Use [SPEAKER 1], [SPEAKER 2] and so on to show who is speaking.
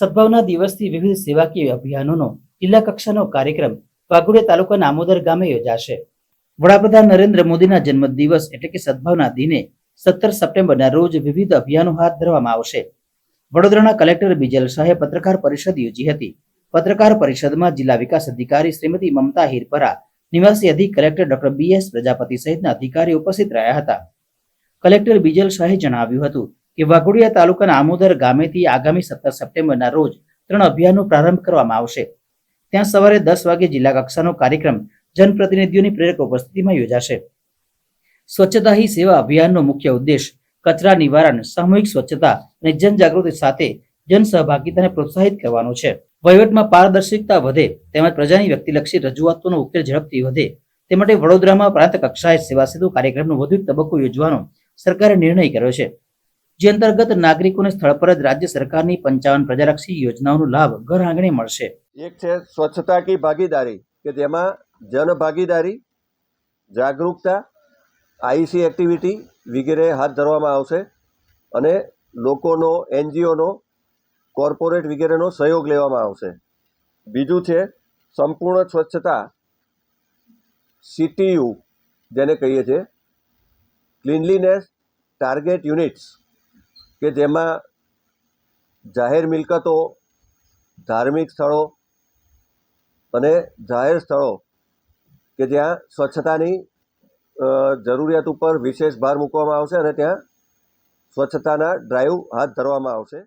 [SPEAKER 1] સદભાવના દિવસથી વિવિધ સેવાકીય અભિયાનોનો, જિલ્લા કક્ષાનો કાર્યક્રમ વાઘોડિયા તાલુકાના આમોદર ગામે યોજાશે. વડાપ્રધાન નરેન્દ્ર મોદીના જન્મદિવસ એટલે કે સદભાવના દિને સત્તર સપ્ટેમ્બરના રોજ વિવિધ અભિયાનો હાથ ધરવામાં આવશે. વડોદરાના કલેક્ટર બિજલ શાહે પત્રકાર પરિષદ યોજી હતી. પત્રકાર પરિષદમાં જિલ્લા વિકાસ અધિકારી શ્રીમતી મમતા હિરપરા, નિવાસી અધિક collector doctor B S Prajapati સહિતના અધિકારીઓ ઉપસ્થિત રહ્યા હતા. કલેક્ટર બિજલ શાહે જણાવ્યું હતું કે વાઘોડિયા તાલુકાના આમોદર ગામેથી આગામી સત્તર સપ્ટેમ્બરના રોજ ત્રણ અભિયાનનો પ્રારંભ કરવામાં આવશે. ત્યાં સવારે દસ વાગે જિલ્લા કક્ષાનો કાર્યક્રમ જનપ્રતિનિધિઓની પ્રેરક ઉપસ્થિતિમાં યોજાશે. સ્વચ્છતા હી સેવા અભિયાનનો મુખ્ય ઉદ્દેશ કચરા નિવારણ, સામૂહિક સ્વચ્છતા અને જનજાગૃતિ સાથે જન સહભાગિતાને પ્રોત્સાહિત કરવાનો છે. વહીવટમાં પારદર્શિકતા વધે તેમજ પ્રજાની વ્યક્તિલક્ષી રજૂઆતોનો ઉકેલ ઝડપથી વધે તે માટે વડોદરામાં પ્રાંત કક્ષાએ સેવા સેતુ કાર્યક્રમનો વધુ તબક્કો યોજવાનો સરકારે નિર્ણય કર્યો છે. જે અંતર્ગત નાગરિકોને સ્થળ પર જ રાજ્ય સરકારની પંચાવન પ્રજારક્ષી યોજનાઓનો લાભ ઘર આંગણે મળશે.
[SPEAKER 2] એક છે સ્વચ્છતા કી ભાગીદારી, કે જેમાં જન ભાગીદારી, જાગરૂકતા, આઈસી એક્ટિવિટી વગેરે હાથ ધરવામાં આવશે અને લોકોનો, એનજીઓનો, કોર્પોરેટ વગેરેનો સહયોગ લેવામાં આવશે. બીજું છે સંપૂર્ણ સ્વચ્છતા, સીટીયુ, જેને કહીએ છીએ ક્લીનલીનેસ, ટાર્ગેટ યુનિટ્સ કે જેમાં જાહેર મિલકતો, ધાર્મિક સ્થળો અને જાહેર સ્થળો કે જ્યાં સ્વચ્છતાની જરૂરિયાત ઉપર વિશેષ ભાર મૂકવામાં આવશે અને ત્યાં સ્વચ્છતાના ડ્રાઈવ હાથ ધરવામાં આવશે.